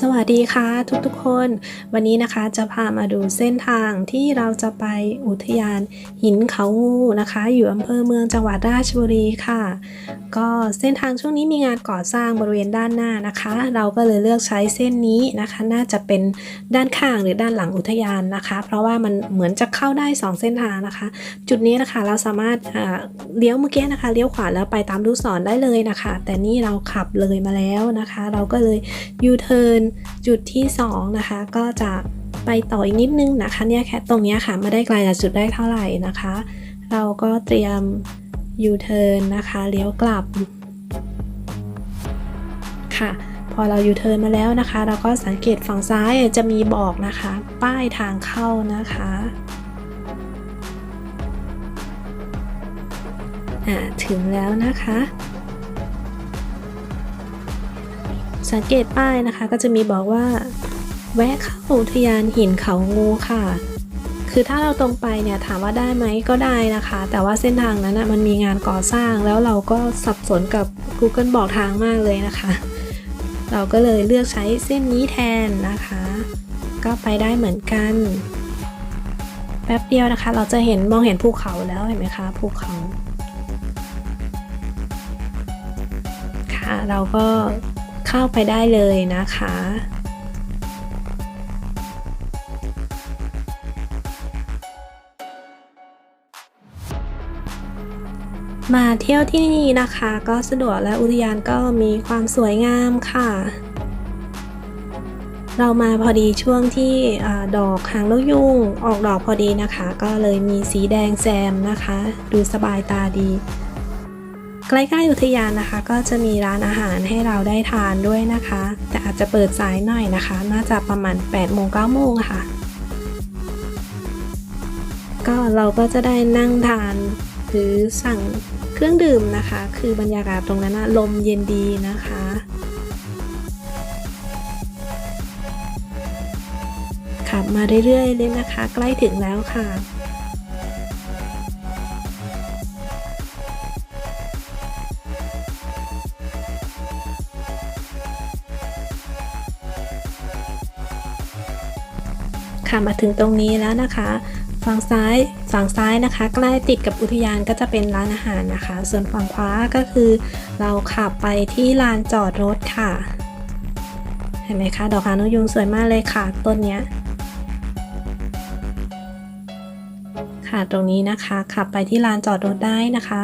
สวัสดีค่ะทุกๆคน วันนี้นะคะจะพามาดูเส้นทางที่เราจะไปอุทยานหินเขางูนะคะ อยู่อำเภอเมืองจังหวัดราชบุรีค่ะ ก็เส้นทางช่วงนี้มีงานก่อสร้างบริเวณด้านหน้านะคะ เราก็เลยเลือกใช้เส้นนี้นะคะ น่าจะเป็นด้านข้างหรือด้านหลังอุทยานนะคะ เพราะว่ามันเหมือนจะเข้าได้ 2 เส้นทางนะคะ จุดนี้นะคะเราสามารถอ่าเลี้ยวเมื่อกี้นะคะเลี้ยวขวาแล้วไปตามลูกศรได้เลยนะคะ แต่นี่เราขับเลยมาแล้วนะคะ เราก็เลยยูเทิร์นจุดที่ 2 นะคะ ก็จะไปต่ออีกนิดนึงนะคะเนี่ยแค่ตรงนี้ค่ะไม่ได้ไกลจากจุดแรกเท่าไหร่นะคะ เราก็เตรียมยูเทิร์นนะคะเลี้ยวกลับค่ะพอเรายูเทิร์นมาแล้วนะคะ เราก็สังเกตฝั่งซ้ายจะมีบอกนะคะ ป้ายทางเข้านะคะอ่าถึงแล้วนะคะ สังเกตป้ายนะคะก็จะมีบอกว่า แวะเข้าอุทยานหินเขางูค่ะ คือถ้าเราตรงไปเนี่ยถามว่าได้ไหมก็ได้นะคะ แต่ว่าเส้นทางนั้นนะมันมีงานก่อสร้างแล้วเราก็สับสนกับ Google บอกทางมากเลยนะคะ เราก็เลยเลือกใช้เส้นนี้แทนนะคะ ก็ไปได้เหมือนกัน แป๊บเดียวนะคะ เราจะเห็นมองเห็นภูเขาแล้วเห็นไหมคะภูเขาค่ะเราก็ เข้าไปได้เลยนะคะมาเที่ยวที่นี่นะคะ ก็สะดวกและอุทยานก็มีความสวยงามค่ะ เรามาพอดีช่วงที่อดอกหางนกยุงออกดอกพอดีนะคะ ก็เลยมีสีแดงแซมนะคะ ดูสบายตาดี ใกล้ๆอุทยานนะคะ ก็จะมีร้านอาหารให้เราได้ทานด้วยนะคะ แต่อาจจะเปิดสายหน่อยนะคะ น่าจะประมาณ8โมง9โมงค่ะ ก็เราก็จะได้นั่งทานหรือสั่งเครื่องดื่มนะคะ คือบรรยากาศตรงนั้นนะลมเย็นดีนะคะขับมาเรื่อยๆเลยนะคะ ใกล้ถึงแล้วค่ะ ค่ะมาถึงตรงนี้แล้วนะคะฝั่งซ้ายฝั่งซ้ายนะคะ ใกล้ติดกับอุทยานก็จะเป็นร้านอาหารนะคะ ส่วนฝั่งขวาก็คือ เราขับไปที่ลานจอดรถค่ะ เห็นไหมคะ ดอกหางนกยุงสวยมากเลยค่ะ ต้นเนี้ยค่ะตรงนี้นะคะขับไปที่ลานจอดรถได้นะคะ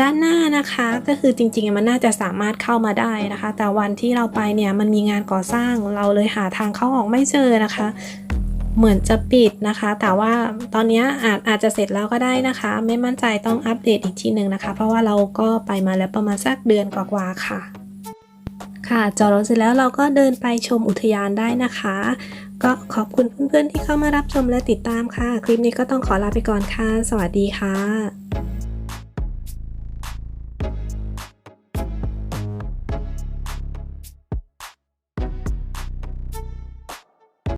ด้านหน้านะคะก็คือจริงๆมันน่าจะสามารถเข้ามาได้นะคะ แต่วันที่เราไปเนี่ยมันมีงานก่อสร้างเราเลยหาทางเข้าออกไม่เจอนะคะ เหมือนจะปิดนะคะ แต่ว่าตอนนี้อาจอาจจะเสร็จแล้วก็ได้นะคะ ไม่มั่นใจต้องอัปเดตอีกทีหนึ่งนะคะ เพราะว่าเราก็ไปมาแล้วประมาณสักเดือนกว่าๆค่ะ ค่ะจอดรถเสร็จแล้วเราก็เดินไปชมอุทยานได้นะคะ ก็ขอบคุณเพื่อนๆที่เข้ามารับชมและติดตามค่ะ คลิปนี้ก็ต้องขอลาไปก่อนค่ะ สวัสดีค่ะ